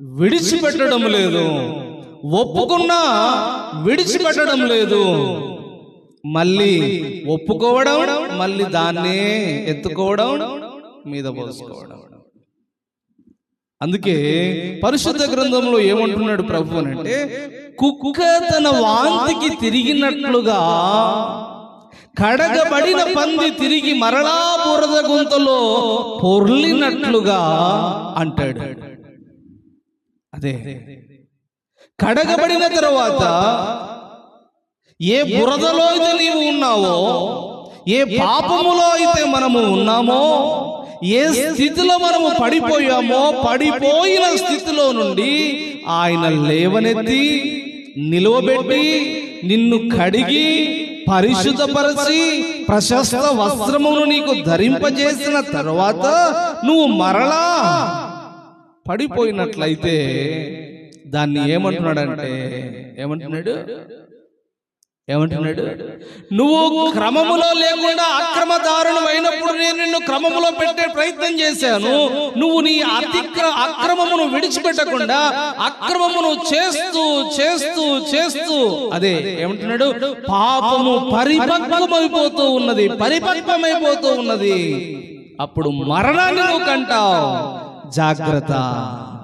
విడిచిపెట్టడం లేదు. ఒప్పుకున్నా విడిచిపెట్టడం లేదు. మళ్ళీ ఒప్పుకోవడం మళ్ళీ దాన్నే ఎత్తుకోవడం మీద పోసుకోవడం. అందుకే పరిశుద్ధ గ్రంథంలో ఏమంటున్నాడు ప్రభు అని అంటే కుక్క తన వాంతికి తిరిగినట్లుగా కడగబడిన పంది తిరిగి మరలా బురద గుంతలో పొర్లినట్లుగా అంటాడు. అదే. కడగబడిన తర్వాత ఏ బురదలో అయితే నీవు ఉన్నావో ఏ పాపములో అయితే మనము ఉన్నామో ఏ స్థితిలో మనము పడిపోయామో పడిపోయిన స్థితిలో నుండి ఆయన లేవనెత్తి నిలువబెట్టి నిన్ను కడిగి పరిశుద్ధపరచి ప్రశస్త వస్త్రమును నీకు ధరింపజేసిన తర్వాత నువ్వు మరలా పడిపోయినట్లయితే దాన్ని ఏమంటున్నాడంటే ఏమంటున్నాడు? ఏమంటున్నాడు? నువ్వు క్రమములో లేకుండా అక్రమదారులు అయినప్పుడు నేను నిన్ను క్రమములో పెట్టే ప్రయత్నం చేశాను. నువ్వు నీ అతిక్ర అక్రమమును విడిచిపెట్టకుండా అక్రమమును చేస్తూ చేస్తూ చేస్తూ అదే ఏమంటున్నాడు? పాపము పరిపక్వమైపోతూ ఉన్నది పరిపక్వమైపోతూ ఉన్నది. అప్పుడు మరణాన్ని నువ్వు కంటావు. जाग्रता।